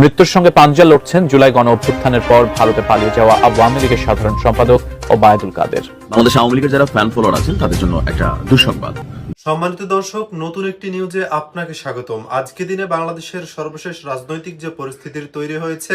মৃত্যুর সঙ্গে পাঞ্জা লড়ছেন জুলাই গণ অভ্যুত্থানের পর ভারতে পালিয়ে যাওয়া আওয়ামী লীগের সাধারণ সম্পাদক ওবায়দুল কাদের। বাংলাদেশ আওয়ামী লীগের যারা ফ্যান ফলোয়ার আছেন তাদের জন্য একটা দুঃসংবাদ। সম্মানিত দর্শক নতুন একটি নিউজে আপনাকে স্বাগতম। আজকে দিনে বাংলাদেশের সর্বশেষ রাজনৈতিক যে পরিস্থিতির তৈরি হয়েছে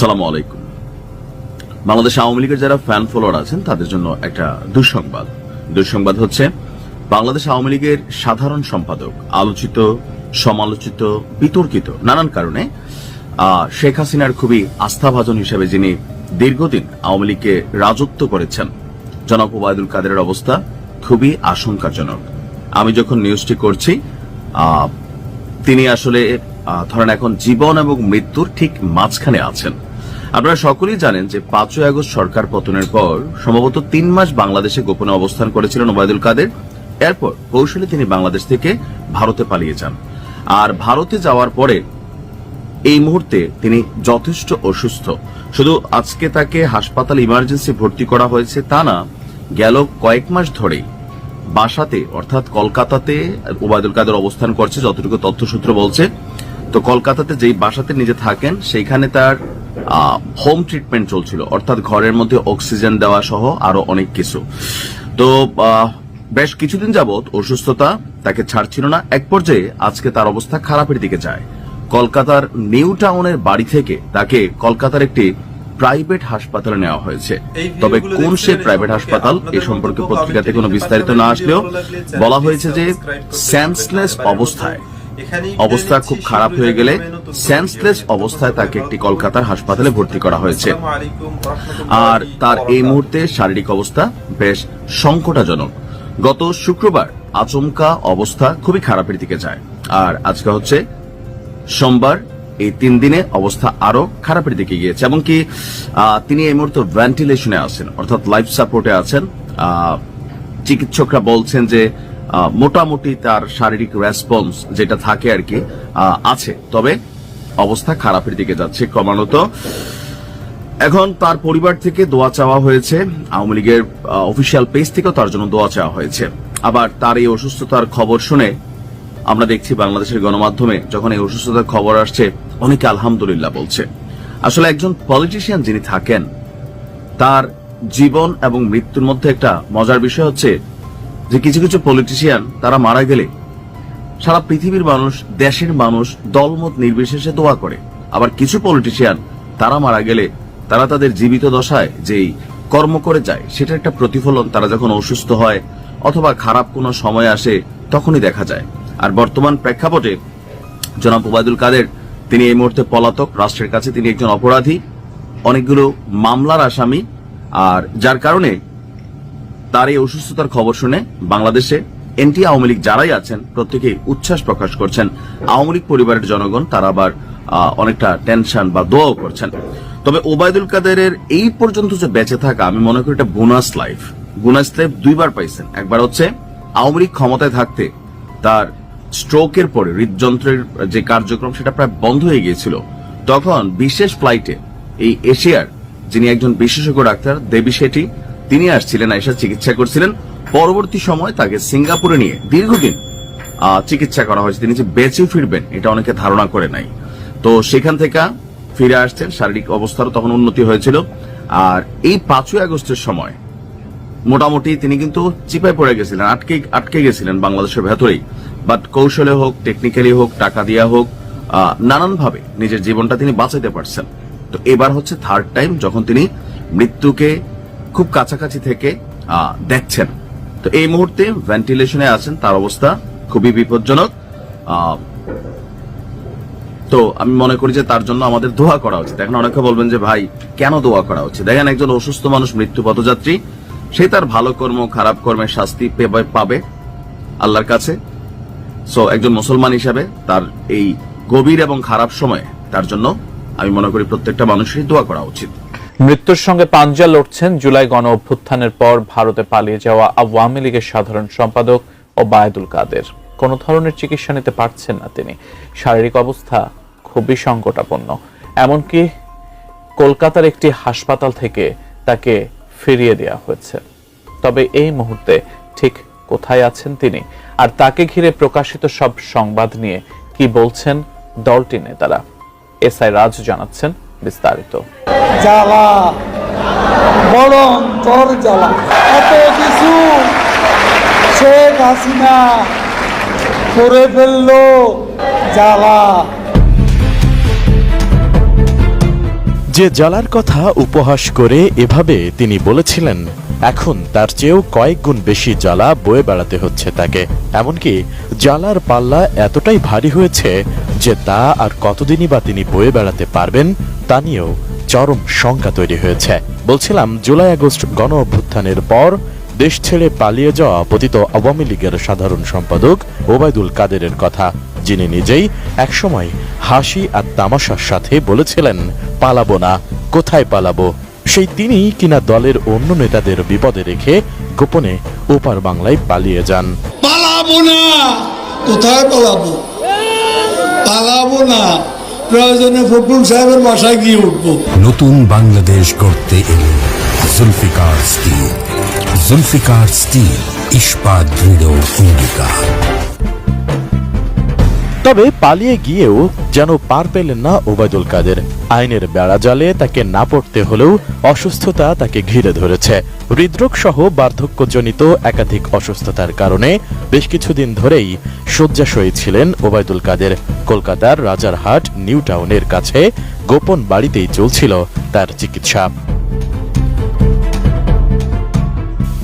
সালাম আলাইকুম। বাংলাদেশ আওয়ামী লীগের যারা ফ্যান ফলোয়ার আছেন, তাদের জন্য একটা দুঃসংবাদ। দুঃসংবাদ হচ্ছে, বাংলাদেশ আওয়ামী লীগের সাধারণ সম্পাদক, আলোচিত, সমালোচিত, বিতর্কিত নানান কারণে শেখ হাসিনার খুবই আস্থাভাজন হিসেবে যিনি দীর্ঘদিন আওয়ামী লীগকে রাজত্ব করেছেন, জনাব ওবায়দুল কাদেরের অবস্থা খুবই আশঙ্কাজনক। আমি যখন নিউজটি করছি তিনি আসলে ধরেন এখন জীবন এবং মৃত্যুর ঠিক মাঝখানে আছেন। আপনারা সকলেই জানেন যে পাঁচই আগস্ট সরকার পতনের পর সম্ভবত তিন মাস বাংলাদেশে গোপনে অবস্থান করেছিলেন ওবায়দুল কাদের। এরপর কৌশলে তিনি বাংলাদেশ থেকে ভারতে পালিয়ে যান। আর ভারতে যাওয়ার পরে এই মুহূর্তে তিনি যথেষ্ট অসুস্থ। শুধু আজকে তাকে হাসপাতাল ইমার্জেন্সি ভর্তি করা হয়েছে তা না, গেল কয়েক মাস ধরেই বাসাতে, অর্থাৎ কলকাতাতে, ওবায়দুল কাদের অবস্থান করছে, যতটুকু তথ্যসূত্র বলছে তো কলকাতাতে যেই বাসাতে নিজে থাকেন সেইখানে তার হোম ট্রিটমেন্ট চলছিল। অর্থাৎ ঘরের মধ্যে অক্সিজেন দেওয়া সহ আরও অনেক কিছু। তো বেশ কিছুদিন যাবৎ অসুস্থতা তাকে ছাড়ছিল না। এক পর্যায়ে আজকে তার অবস্থা খারাপের দিকে যায়। কলকাতার নিউ টাউনের বাড়ি থেকে তাকে কলকাতার একটি প্রাইভেট হাসপাতালে নেওয়া হয়েছে। তবে কোন সে প্রাইভেট হাসপাতাল এ সম্পর্কে পত্রিকাতে কোনো বিস্তারিত না আসলেও বলা হয়েছে যে সেন্সলেস অবস্থায়। অবস্থা খুব খারাপ হয়ে গেলে সেন্সলেস অবস্থায় তাকে একটি কলকাতার হাসপাতালে ভর্তি করা হয়েছে। আর তার এই মুহূর্তে শারীরিক অবস্থা বেশ সংকটাজনক। গত শুক্রবার আচমকা অবস্থা খুবই খারাপের দিকে যায়। আর আজকে হচ্ছে সোমবার এই তিন দিনে অবস্থা আরও খারাপের দিকে গিয়েছে। এমনকি তিনি এই মুহূর্তে ভেন্টিলেশনে আছেন অর্থাৎ লাইফ সাপোর্টে আছেন। চিকিৎসকরা বলছেন যে মোটামুটি তার শারীরিক রেসপন্স যেটা থাকে আর কি আছে। তবে অবস্থা খারাপের দিকে যাচ্ছে ক্রমান্বত এখন তার পরিবার থেকে দোয়া চাওয়া হয়েছে। আওয়ামী লীগের অফিসিয়াল পেজ থেকেও তার জন্য দোয়া চাওয়া হয়েছে। আবার তার এই অসুস্থতার খবর শুনে আমরা দেখছি বাংলাদেশের গণমাধ্যমে যখন এই অসুস্থতার খবর আসছে, অনেকে আলহামদুলিল্লাহ বলছে। আসলে একজন পলিটিশিয়ান যিনি থাকেন, তার জীবন এবং মৃত্যুর মধ্যে একটা মজার বিষয় হচ্ছে যে কিছু কিছু পলিটিশিয়ান তারা মারা গেলে সারা পৃথিবীর মানুষ, দেশের মানুষ দলমত নির্বিশেষে দোয়া করে। আবার কিছু পলিটিশিয়ান তারা মারা গেলে তারা তাদের জীবিত দশায় যেই কর্ম করে যায়, সেটার একটা প্রতিফলন তারা যখন অসুস্থ হয় অথবা খারাপ কোনো সময় আসে তখনই দেখা যায়। আর বর্তমান প্রেক্ষাপটে জনাব ওবায়দুল কাদের, তিনি এই মুহূর্তে পলাতক, রাষ্ট্রের কাছে তিনি একজন অপরাধী। অনেকগুলো মামলার আসামি। আর যার কারণে তার এই অসুস্থতার খবর শুনে বাংলাদেশে এনটি আওয়ামী লীগ যারাই আছেন, প্রত্যেকেই উচ্ছ্বাস প্রকাশ করছেন। আওয়ামী লীগ পরিবারের জনগণ, তারা আবার অনেকটা টেনশন বা দোয়াও করছেন। তবে ওবায়দুল কাদেরের এই পর্যন্ত যে বেঁচে থাকা, আমি মনে করি এটা বোনাস লাইফ। বোনাস লাইফ দুইবার পাইছেন। একবার হচ্ছে আওয়ামী লীগ ক্ষমতায় থাকতে তার স্ট্রোকের পরে হৃদযন্ত্রের যে কার্যক্রম, সেটা প্রায় বন্ধ হয়ে গিয়েছিল। তখন বিশেষ ফ্লাইটে এই এশিয়ার যিনি একজন বিশেষজ্ঞ ডাক্তার, দেবী শেঠি তিনি আসছিলেন এসে চিকিৎসা করছিলেন। পরবর্তী সময় তাকে সিঙ্গাপুরে নিয়ে দীর্ঘদিন চিকিৎসা করা হয়েছে। তিনি যে বেঁচে ফিরবেন, এটা অনেকে ধারণা করে নাই। তো সেখান থেকে ফিরে আসছেন, শারীরিক অবস্থারও তখন উন্নতি হয়েছিল। আর এই পাঁচই আগস্টের সময় মোটামুটি তিনি কিন্তু চিপায় পড়ে গেছিলেন, আটকে আটকে গেছিলেন বাংলাদেশের ভেতরেই। বাট কৌশলে হোক টেকনিক্যালি হোক, টাকা দিয়া হোক নানানভাবে নিজের জীবনটা তিনি বাঁচাইতে পারছেন। তো এবার হচ্ছে থার্ড টাইম যখন তিনি মৃত্যুকে খুব কাছাকাছি থেকে দেখছেন। তো এই মুহূর্তে ভেন্টিলেশনে আছেন, তার অবস্থা খুবই বিপজ্জনক। তো আমি মনে করি যে তার জন্য আমাদের দোয়া করা উচিত। এখন অনেকে বলবেন যে, ভাই, কেন দোয়া করা উচিত? দেখেন, একজন অসুস্থ মানুষ, মৃত্যু পথযাত্রী, সে তার ভালো কর্ম, খারাপ কর্মের শাস্তি পেবে- আল্লাহর কাছে। সো, একজন মুসলমান হিসাবে তার এই গভীর এবং খারাপ সময়ে তার জন্য আমি মনে করি প্রত্যেকটা মানুষেরই দোয়া করা উচিত। মৃত্যুর সঙ্গে পাঞ্জা লড়ছেন জুলাই গণ অভ্যুত্থানের পর ভারতে পালিয়ে যাওয়া আওয়ামী লীগের সাধারণ সম্পাদক ও বায়দুল কাদের। কোনো ধরনের চিকিৎসা নিতে পারছেন না তিনি। শারীরিক অবস্থা খুবই সংকটাপন্ন। এমনকি কলকাতার একটি হাসপাতাল থেকে তাকে ফিরিয়ে দেওয়া হয়েছে। তবে এই মুহূর্তে ঠিক কোথায় আছেন তিনি? আর তাকে ঘিরে প্রকাশিত সব সংবাদ নিয়ে কি বলছেন দলটি নেতারা? এস আই রাজ জানাচ্ছেন। বিস্তারিত। জ্বালা বড় অন্তর জ্বালা। এত কিছু শেখ হাসিনা করে ফেলল জ্বালা। যে জ্বালার কথা উপহাস করে এভাবে তিনি বলেছিলেন এখন তার চেয়েও কয়েক গুণ বেশি জ্বালা বয়ে বেড়াতে হচ্ছে তাকে। এমনকি জ্বালার পাল্লা এতটাই ভারী হয়েছে যে তা আর কতদিনই বা তিনি বয়ে বেড়াতে পারবেন, তা নিয়েও চরম শঙ্কা তৈরি হয়েছে। বলছিলাম, জুলাই আগস্ট গণ অভ্যুত্থানের পর দেশ ছেড়ে পালিয়ে যাওয়া পতিত আওয়ামী লীগের সাধারণ সম্পাদক ওবায়দুল কাদেরের কথা, যিনি নিজেই একসময় হাসি আর তামাশার সাথে বলেছিলেন, পালাবো না, কোথায় পালাবো? সেই তিনি কিনা দলের অন্য নেতাদের বিপদে রেখে গোপনে ওপার বাংলায় পালিয়ে যান। পালাবো না, কোথায় পালাবো? পালাবো না। প্রয়োজনে ফটুল সাহেবের বাসায় গিয়ে উঠবো। নতুন বাংলাদেশ গড়তে এলো জুলফিকার স্টিল। জুলফিকার স্টিল, ইস্পাত দৃঢ় অঙ্গীকার। তবে পালিয়ে গিয়েও যেন পার পেলেন না ওবায়দুল কাদের। আইনের বেড়া জালে তাকে না পড়তে হলেও অসুস্থতা তাকে ঘিরে ধরেছে। হৃদরোগ সহ বার্ধক্যজনিত একাধিক অসুস্থতার কারণে বেশ কিছুদিন ধরেই শয্যাশয়ী ছিলেন ওবায়দুল কাদের। কলকাতার রাজারহাট, নিউ টাউনের কাছে গোপন বাড়িতেই চলছিল তার চিকিৎসা।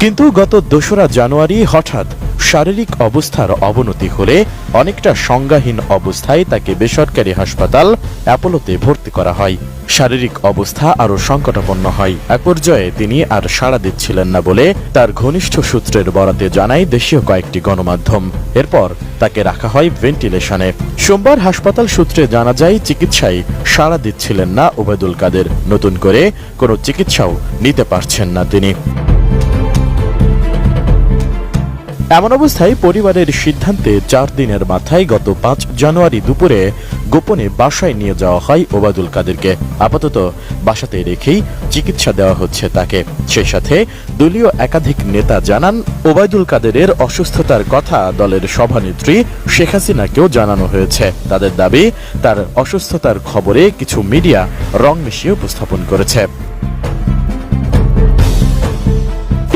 কিন্তু গত দোসরা জানুয়ারি হঠাৎ শারীরিক অবস্থার অবনতি হলে অনেকটা সংজ্ঞাহীন অবস্থায় তাকে বেসরকারি হাসপাতাল অ্যাপোলোতে ভর্তি করা হয়। শারীরিক অবস্থা আরও সংকটাপন্ন হয়। এক পর্যায়ে তিনি আর সাড়া দিচ্ছিলেন না বলে তার ঘনিষ্ঠ সূত্রের বরাতে জানায় দেশীয় কয়েকটি গণমাধ্যম। এরপর তাকে রাখা হয় ভেন্টিলেশনে। সোমবার হাসপাতাল সূত্রে জানা যায়, চিকিৎসায় সাড়া দিচ্ছিলেন না ওবায়দুল কাদের। নতুন করে কোনো চিকিৎসাও নিতে পারছেন না তিনি। এমন অবস্থায় পরিবারের সিদ্ধান্তে চার দিনের মাথায় গত পাঁচ জানুয়ারি দুপুরে গোপনে বাসায় নিয়ে যাওয়া হয় ওবায়দুল কাদেরকে। আপাতত বাসাতে রেখেই চিকিৎসা দেওয়া হচ্ছে তাকে। সেই সাথে দলীয় একাধিক নেতা জানান, ওবায়দুল কাদেরের অসুস্থতার কথা দলের সভানেত্রী শেখ হাসিনাকেও জানানো হয়েছে। তাদের দাবি, তার অসুস্থতার খবরে কিছু মিডিয়া রং মিশিয়ে উপস্থাপন করেছে।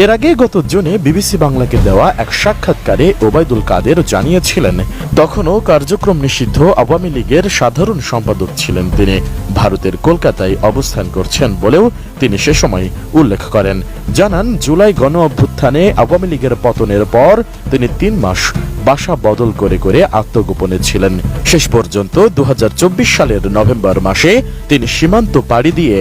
এর আগে গত জুনে বিবিসি বাংলাকে দেওয়া এক সাক্ষাৎকারে ওবায়দুল কাদের জানিয়েছিলেন, তখনও কার্যক্রম নিষিদ্ধ আওয়ামী লীগের সাধারণ সম্পাদক ছিলেন তিনি। ভারতের কলকাতায় অবস্থান করছেন বলেও তিনি সে সময় উল্লেখ করেন। জানান, জুলাই গণ অভ্যুত্থানে আওয়ামী লীগের পতনের পর তিনি তিন মাস বাসা বদল করে করে আত্মগোপনে ছিলেন। শেষ পর্যন্ত দু হাজার চব্বিশ সালের নভেম্বর মাসে তিনি সীমান্ত পাড়ি দিয়ে